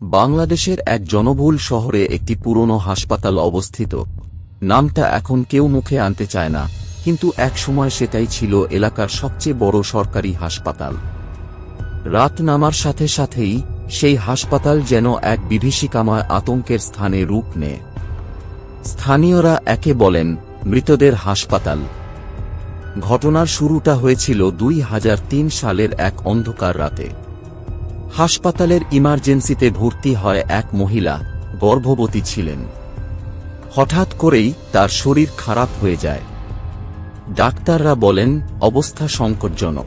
বাংলাদেশের এক জনবহুল শহরে একটি পুরনো হাসপাতাল অবস্থিত। নামটা এখন কেউ মুখে আনতে চায় না, কিন্তু একসময় সেটাই ছিল এলাকার সবচেয়ে বড় সরকারি হাসপাতাল। রাত নামার সাথে সাথেই সেই হাসপাতাল যেন এক বিভীষিকাময় আতঙ্কের স্থানে রূপ নেয়। স্থানীয়রা একে বলেন মৃতদের হাসপাতাল। ঘটনার শুরুটা হয়েছিল দুই হাজার তিন সালের এক অন্ধকার রাতে। হাসপাতালের ইমার্জেন্সিতে ভর্তি হয় এক মহিলা, গর্ভবতী ছিলেন। হঠাৎ করেই তার শরীর খারাপ হয়ে যায়। ডাক্তাররা বলেন, অবস্থা সংকটজনক।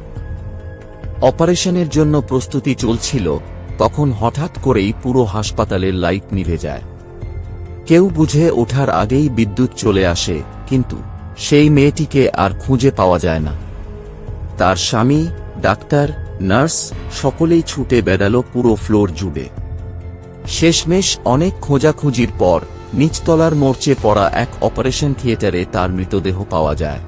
অপারেশনের জন্য প্রস্তুতি চলছিল, তখন হঠাৎ করেই পুরো হাসপাতালের লাইট নিভে যায়। কেউ বুঝে ওঠার আগেই বিদ্যুৎ চলে আসে, কিন্তু সেই মেয়েটিকে আর খুঁজে পাওয়া যায় না। তার স্বামী, ডাক্তার নার্স সকলেই ছুটে বেড়াল পুরো ফ্লোর জুড়ে। শেষমেশ অনেক খোঁজাখুঁজির পর নিচতলার মোর্চে পড়া এক অপারেশন থিয়েটারে তার মৃতদেহ পাওয়া যায়।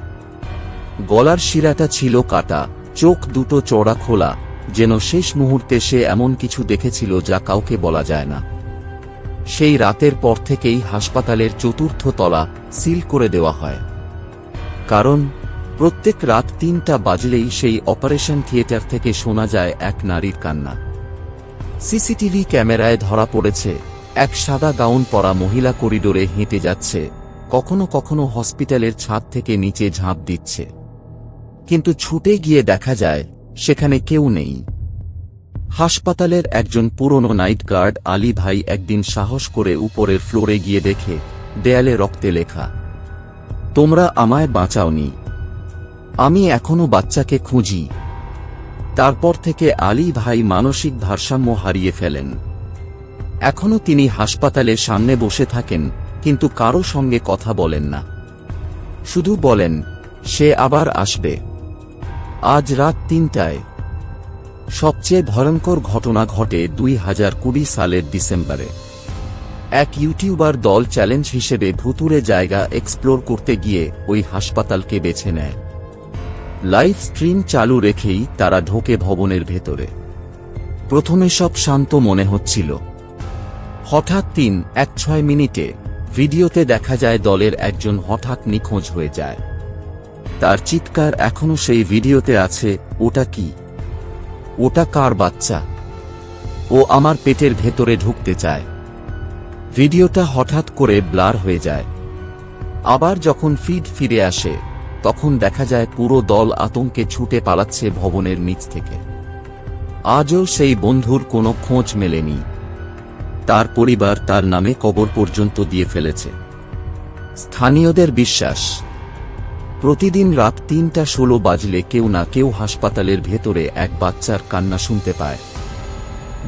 গলার শিরাটা ছিল কাটা, চোখ দুটো চড়া খোলা, যেন শেষ মুহূর্তে সে এমন কিছু দেখেছিল যা কাউকে বলা যায় না। সেই রাতের পর থেকেই হাসপাতালের চতুর্থ তলা সিল করে দেওয়া হয়। কারণ প্রত্যেক রাত তিনটা বাজলেই সেই অপারেশন থিয়েটার থেকে শোনা যায় এক নারীর কান্না। সিসিটিভি ক্যামেরায় ধরা পড়েছে, এক সাদা গাউন পরা মহিলা করিডোরে হেঁটে যাচ্ছে, কখনো কখনো হসপিটালের ছাদ থেকে নিচে ঝাঁপ দিচ্ছে। কিন্তু ছুটে গিয়ে দেখা যায়, সেখানে কেউ নেই। হাসপাতালের একজন পুরনো নাইট গার্ড আলী ভাই একদিন সাহস করে উপরের ফ্লোরে গিয়ে দেখে, দেয়ালে রক্তে লেখা, তোমরা আমায় বাঁচাওনি। আমি এখনও বাচ্চাকে খুঁজি। তারপর থেকে আলী ভাই মানসিক ভারসাম্য হারিয়ে ফেলেন। এখনও তিনি হাসপাতালের সামনে বসে থাকেন, কিন্তু কারও সঙ্গে কথা বলেন না। শুধু বলেন, সে আবার আসবে। আজ রাত তিনটায়। সবচেয়ে ভয়ঙ্কর ঘটনা ঘটে দুই হাজার কুড়ি সালের ডিসেম্বরে। এক ইউটিউবার দল চ্যালেঞ্জ হিসেবে ভুতুরে জায়গা এক্সপ্লোর করতে গিয়ে ওই হাসপাতালকে বেছে নেয়। লাইভ স্ট্রিম চালু রেখেই তারা ঢোকে ভবনের ভেতরে। প্রথমে সব শান্ত মনে হচ্ছিল। হঠাৎ তিন, এক, ছয় মিনিটে ভিডিওতে দেখা যায় দলের একজন হঠাৎ নিখোঁজ হয়ে যায়। তার চিৎকার এখনও সেই ভিডিওতে আছে, ওটা কি? ওটা কার বাচ্চা? ও আমার পেটের ভেতরে ঢুকতে চায়। ভিডিওটা হঠাৎ করে ব্লার হয়ে যায়। আবার যখন ফিড ফিরে আসে তখন দেখা যায় পুরো দল আতঙ্কে ছুটে পালাচ্ছে ভবনের নিচ থেকে। আজও সেই বন্ধুর কোনো খোঁজ মেলেনি। তার পরিবার তার নামে কবর পর্যন্ত দিয়ে ফেলেছে। স্থানীয়দের বিশ্বাস, প্রতিদিন রাত তিনটা ষোলো বাজলে কেউ না কেউ হাসপাতালের ভেতরে এক বাচ্চার কান্না শুনতে পায়।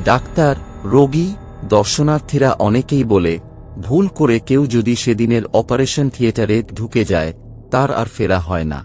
ডাক্তার, রোগী, দর্শনার্থীরা অনেকেই বলে, ভুল করে কেউ যদি সেদিনের অপারেশন থিয়েটারে ঢুকে যায় তার আর ফেরা হয় না।